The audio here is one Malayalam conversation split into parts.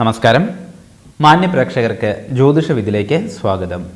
നമസ്കാരം മാന്യ പ്രേക്ഷകർക്ക് ജ്യോതിഷ വിധിലേക്ക് സ്വാഗതം.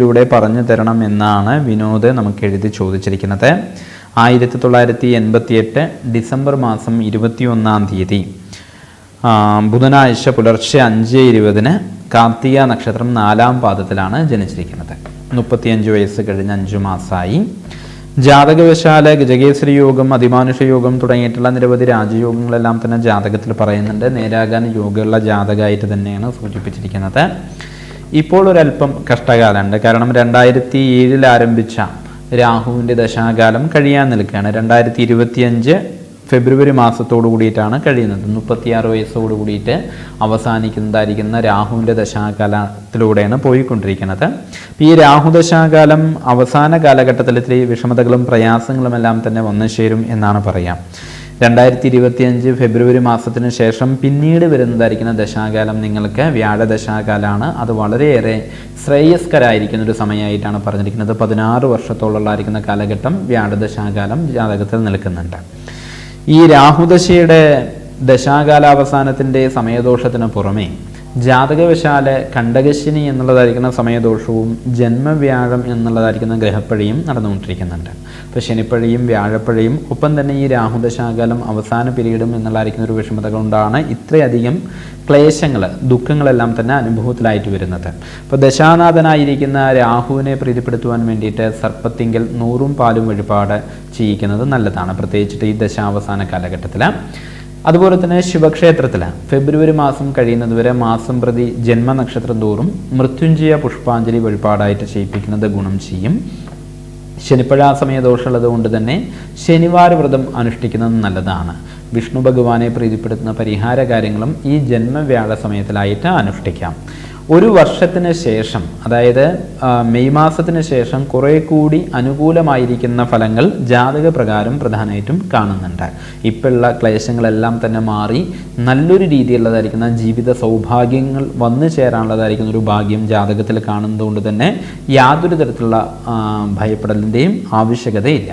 ഇവിടെ പറഞ്ഞു തരണം എന്നാണ് വിനോദ് നമുക്ക് എഴുതി ചോദിച്ചിരിക്കുന്നത്. ആയിരത്തി തൊള്ളായിരത്തി എൺപത്തി എട്ട് ഡിസംബർ മാസം ഇരുപത്തിയൊന്നാം തീയതി. ആ, ബുധനാഴ്ച പുലർച്ചെ അഞ്ച് ഇരുപതിന് കാർത്തിക നക്ഷത്രം നാലാം പാദത്തിലാണ് ജനിച്ചിരിക്കുന്നത്. മുപ്പത്തിയഞ്ച് വയസ്സ് കഴിഞ്ഞ് അഞ്ചു മാസമായി ജാതകവശാല ഗജകേസരി യോഗം അതിമാനുഷ യോഗം തുടങ്ങിയിട്ടുള്ള നിരവധി രാജയോഗങ്ങളെല്ലാം തന്നെ ജാതകത്തിൽ പറയുന്നുണ്ട്. നേരാകാൻ യോഗമുള്ള ജാതകമായിട്ട് തന്നെയാണ് സൂചിപ്പിച്ചിരിക്കുന്നത്. ഇപ്പോൾ ഒരല്പം കഷ്ടകാലമുണ്ട്. കാരണം രണ്ടായിരത്തി ഏഴിൽ ആരംഭിച്ച രാഹുവിന്റെ ദശാകാലം കഴിയാൻ നിൽക്കുകയാണ്. രണ്ടായിരത്തി ഇരുപത്തിയഞ്ച് ഫെബ്രുവരി മാസത്തോടു കൂടിയിട്ടാണ് കഴിയുന്നത്. മുപ്പത്തിയാറ് വയസ്സോടു കൂടിയിട്ട് അവസാനിക്കുന്നതായിരിക്കുന്ന രാഹുവിന്റെ ദശാകാലത്തിലൂടെയാണ് പോയിക്കൊണ്ടിരിക്കുന്നത്. ഈ രാഹു ദശാകാലം അവസാന കാലഘട്ടത്തിൽ ഇത്തിരി വിഷമതകളും പ്രയാസങ്ങളും എല്ലാം തന്നെ വന്നു ചേരും എന്നാണ് പറയാം. രണ്ടായിരത്തി ഇരുപത്തിയഞ്ച് ഫെബ്രുവരി മാസത്തിന് ശേഷം പിന്നീട് വരുന്നതായിരിക്കുന്ന ദശാകാലം നിങ്ങൾക്ക് വ്യാഴ വ്യാഴദശാകാലമാണ് അത് വളരെയേറെ ശ്രേയസ്കരായിരിക്കുന്ന ഒരു സമയമായിട്ടാണ് പറഞ്ഞിരിക്കുന്നത്. പതിനാറ് വർഷത്തോളമുള്ളായിരിക്കുന്ന കാലഘട്ടം വ്യാഴ ദശാകാലം ജാതകത്തിൽ നിൽക്കുന്നുണ്ട്. ഈ രാഹുദശയുടെ ദശാകാലാവസാനത്തിന്റെ സമയദോഷത്തിന് പുറമെ ജാതകവശാൽ കണ്ടകശിനി എന്നുള്ളതായിരിക്കുന്ന സമയദോഷവും ജന്മവ്യാഴം എന്നുള്ളതായിരിക്കുന്ന ഗ്രഹപ്പഴയും നടന്നുകൊണ്ടിരിക്കുന്നുണ്ട്. അപ്പോൾ ശനിപ്പഴയും വ്യാഴപ്പഴയും ഒപ്പം തന്നെ ഈ രാഹുദശാകാലം അവസാന പിരീഡും എന്നുള്ളതായിരിക്കുന്ന ഒരു വിഷമത കൊണ്ടാണ് ഇത്രയധികം ക്ലേശങ്ങൾ ദുഃഖങ്ങളെല്ലാം തന്നെ അനുഭവത്തിലായിട്ട് വരുന്നത്. അപ്പോൾ ദശാനാഥനായിരിക്കുന്ന രാഹുവിനെ പ്രീതിപ്പെടുത്തുവാൻ വേണ്ടിയിട്ട് സർപ്പത്തിങ്കിൽ നൂറും പാലും വഴിപാട് ചെയ്യിക്കുന്നത് നല്ലതാണ്. പ്രത്യേകിച്ചിട്ട് ഈ ദശാവസാന കാലഘട്ടത്തിൽ അതുപോലെ തന്നെ ശിവക്ഷേത്രത്തിൽ ഫെബ്രുവരി മാസം കഴിയുന്നതുവരെ മാസം പ്രതി ജന്മനക്ഷത്രം തോറും മൃത്യുഞ്ജയ പുഷ്പാഞ്ജലി വഴിപാടായിട്ട് ചെയ്യിപ്പിക്കുന്നത് ഗുണം ചെയ്യും. ശനിപ്പഴ സമയ ദോഷമുള്ളത് കൊണ്ട് തന്നെ ശനിവാര വ്രതം അനുഷ്ഠിക്കുന്നത് നല്ലതാണ്. വിഷ്ണു ഭഗവാനെ പ്രീതിപ്പെടുത്തുന്ന പരിഹാര കാര്യങ്ങളും ഈ ജന്മവ്യാഴ സമയത്തിലായിട്ട് അനുഷ്ഠിക്കാം. ഒരു വർഷത്തിന് ശേഷം അതായത് മെയ് മാസത്തിന് ശേഷം കുറെ കൂടി അനുകൂലമായിരിക്കുന്ന ഫലങ്ങൾ ജാതക പ്രകാരം പ്രധാനമായിട്ടും കാണുന്നുണ്ട്. ഇപ്പോഴുള്ള ക്ലേശങ്ങളെല്ലാം തന്നെ മാറി നല്ലൊരു രീതിയിലുള്ളതായിരിക്കുന്ന ജീവിത സൗഭാഗ്യങ്ങൾ വന്നു ചേരാനുള്ളതായിരിക്കുന്ന ഒരു ഭാഗ്യം ജാതകത്തിൽ കാണുന്നതുകൊണ്ട് തന്നെ യാതൊരു തരത്തിലുള്ള ഭയപ്പെടലിന്റെയും ആവശ്യകതയില്ല.